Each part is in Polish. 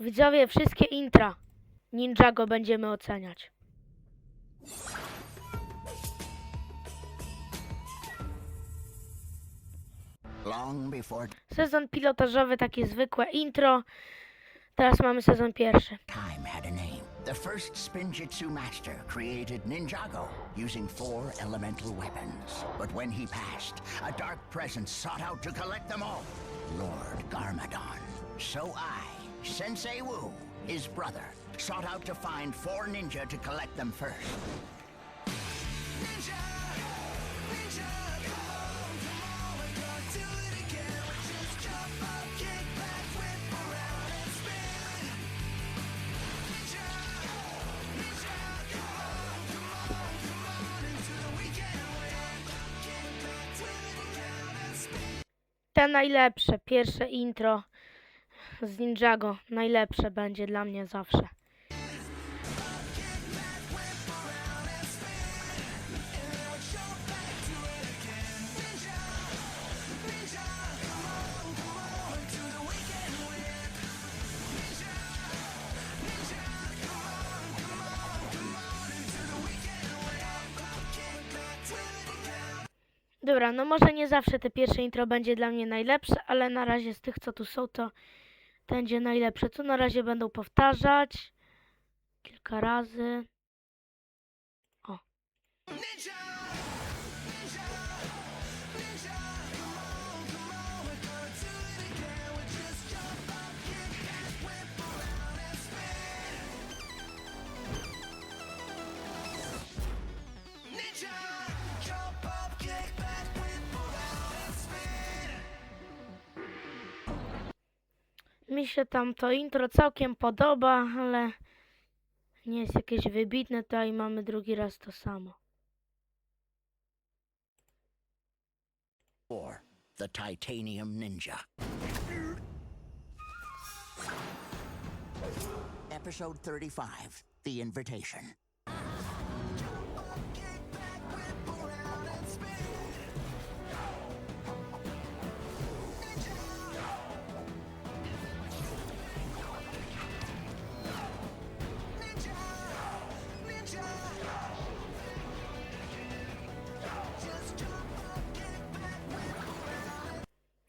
Widzowie, wszystkie intra Ninjago będziemy oceniać. Sezon pilotażowy, takie zwykłe intro. Teraz mamy sezon pierwszy. time had a name, the first Spinjitzu master created Ninjago using four elemental weapons. But when he passed, a dark presence sought out to collect them all Lord Garmadon. So I, Sensei Wu, his brother, sought out to find four ninja to collect them first. Ninja! Ninja! The Te najlepsze, pierwsze intro. Z Ninjago. Najlepsze będzie dla mnie zawsze. Dobra, no może nie zawsze te pierwsze intro będzie dla mnie najlepsze, ale na razie z tych, co tu są, to będzie najlepsze. Tu na razie będą powtarzać kilka razy. O. Mi się tam to intro całkiem podoba, ale nie jest jakieś wybitne. Tutaj mamy drugi raz to samo. Four, the Titanium Ninja. Episode 35, The Invitation.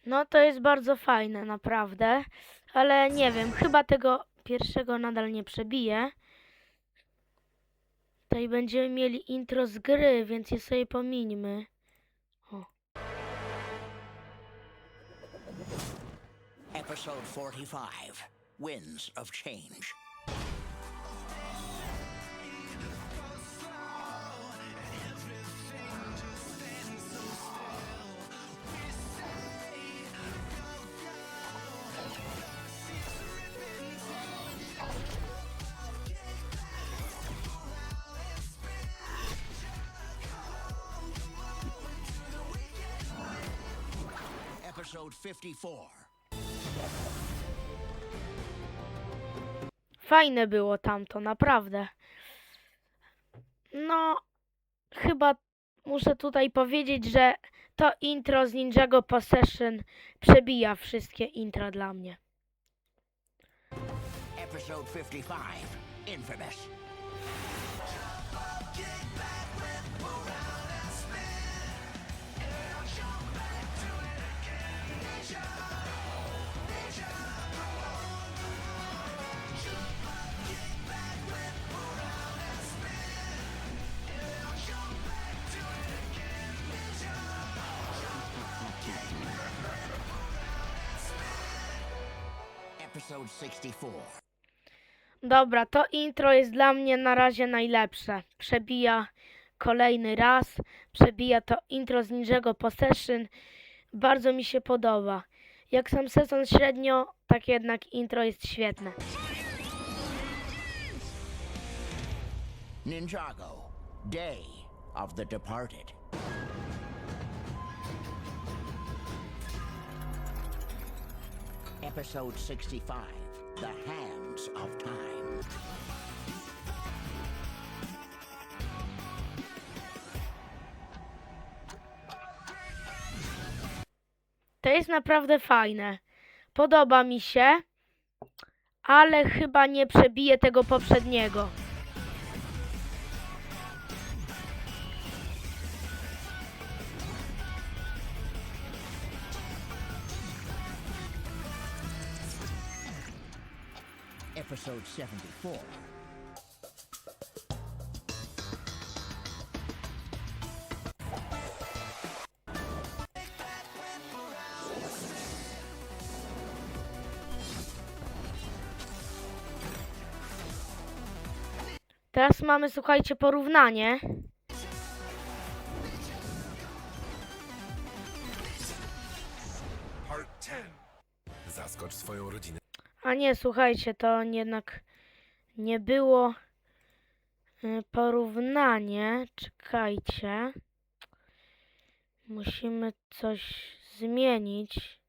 No to jest bardzo fajne, naprawdę. Ale nie wiem, chyba tego pierwszego nadal nie przebiję. Tutaj będziemy mieli intro z gry, więc je sobie pomińmy. O. Episode 45, Winds of Change. Episode 54. Fajne było tamto, naprawdę. No, chyba muszę tutaj powiedzieć, że to intro z Ninjago Possession przebija wszystkie intro dla mnie. Episode 55, Infamous. Episode 64. Dobra, to intro jest dla mnie na razie najlepsze. Przebija kolejny raz. Przebija to intro z Ninjago Possession. Bardzo mi się podoba. Jak sam sezon średnio, tak jednak intro jest świetne. Ninjago, Day of the Departed. Episode 65, The Hands of Time. To jest naprawdę fajne. Podoba mi się, ale chyba nie przebije tego poprzedniego. Episode 74. Teraz mamy, słuchajcie, porównanie. Part 10. Zaskocz swoją rodzinę. A nie, słuchajcie, to jednak nie było y, porównanie. Czekajcie. Musimy coś zmienić.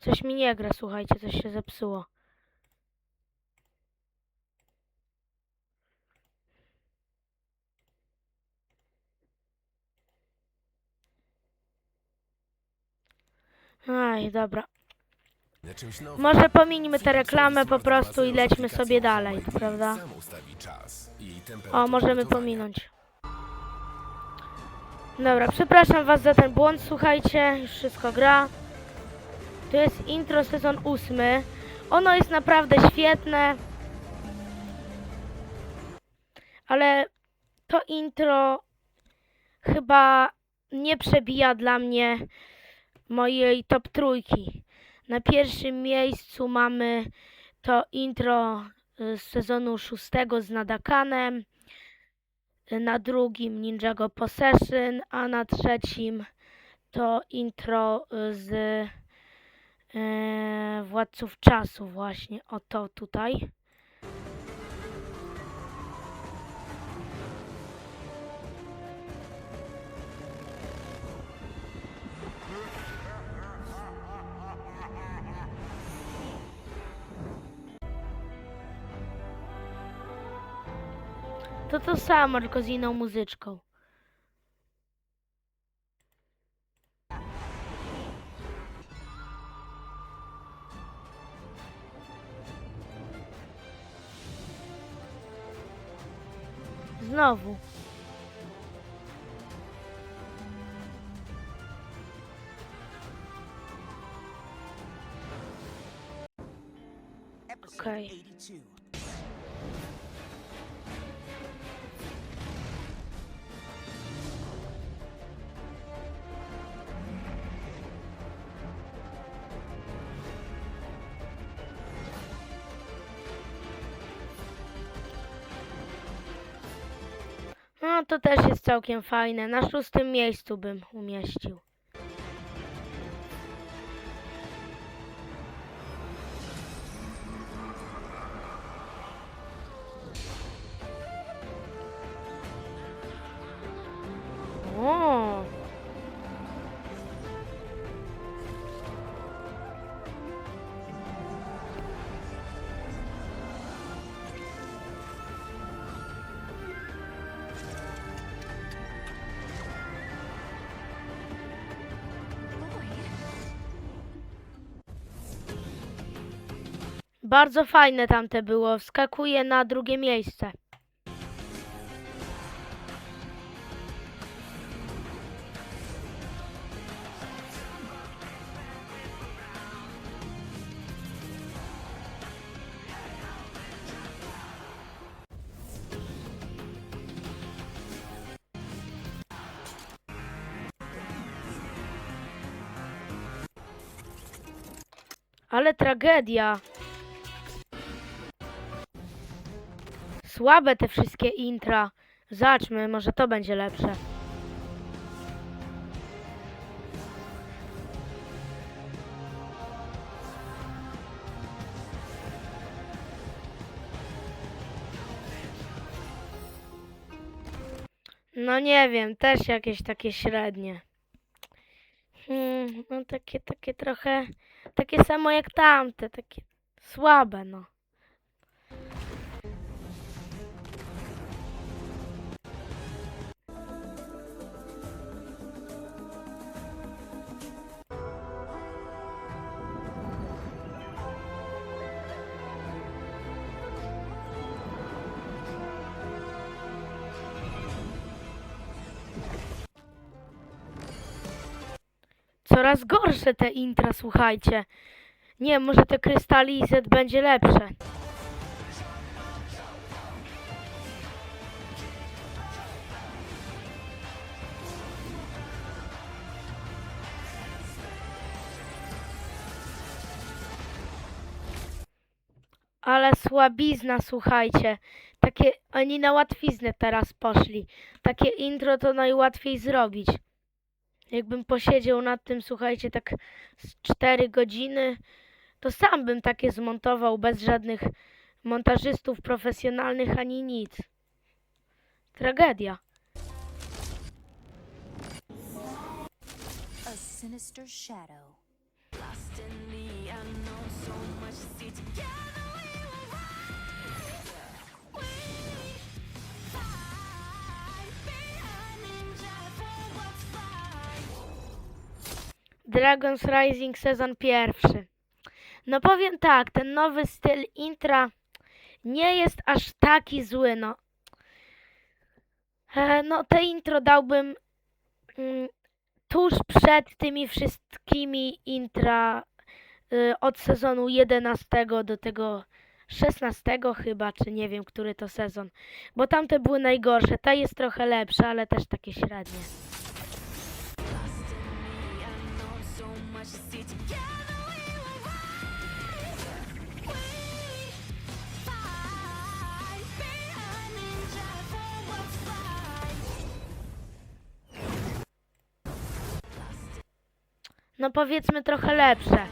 Coś mi nie gra, słuchajcie, coś się zepsuło. Aj, dobra. Może pominijmy tę reklamę po prostu i lećmy sobie dalej, prawda? O, możemy pominąć. Dobra, przepraszam was za ten błąd, słuchajcie, już wszystko gra. To jest intro sezon ósmy. Ono jest naprawdę świetne. Ale to intro chyba nie przebija dla mnie mojej top trójki. Na pierwszym miejscu mamy to intro y, z sezonu szóstego z Nadakanem, y, na drugim Ninjago Possession, a na trzecim to intro y, z Władców Czasu właśnie, o to tutaj. To to samo, tylko z inną muzyczką. Znowu. Okej. To też jest całkiem fajne. Na szóstym miejscu bym umieścił. Bardzo fajne tamte było. Wskakuje na drugie miejsce. Ale tragedia. Słabe te wszystkie intra. Zacznmy, może to będzie lepsze. No nie wiem, też jakieś takie średnie. Hmm, no takie, takie trochę, takie samo jak tamte, takie słabe, no. Coraz gorsze te intra, słuchajcie. Nie, może te krystalizet będzie lepsze. Ale słabizna, słuchajcie. Takie, oni na łatwiznę teraz poszli. Takie intro to najłatwiej zrobić. Jakbym posiedział nad tym, słuchajcie, tak z 4 godziny, to sam bym takie zmontował bez żadnych montażystów profesjonalnych ani nic. Tragedia. A sinister shadow. Dragon's Rising sezon pierwszy. No powiem tak, ten nowy styl intra nie jest aż taki zły, no. E, no te intro dałbym mm, tuż przed tymi wszystkimi intra y, od sezonu 11 do tego 16 chyba, czy nie wiem, który to sezon. Bo tamte były najgorsze. Ta jest trochę lepsza, ale też takie średnie. No powiedzmy trochę lepsze.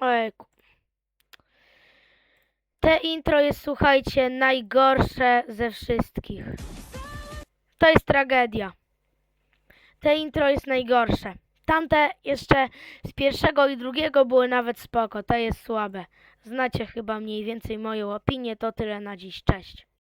Ojku. Te intro jest, słuchajcie, najgorsze ze wszystkich. To jest tragedia. Te intro jest najgorsze. Tamte jeszcze z pierwszego i drugiego były nawet spoko. To jest słabe. Znacie chyba mniej więcej moją opinię. To tyle na dziś. Cześć.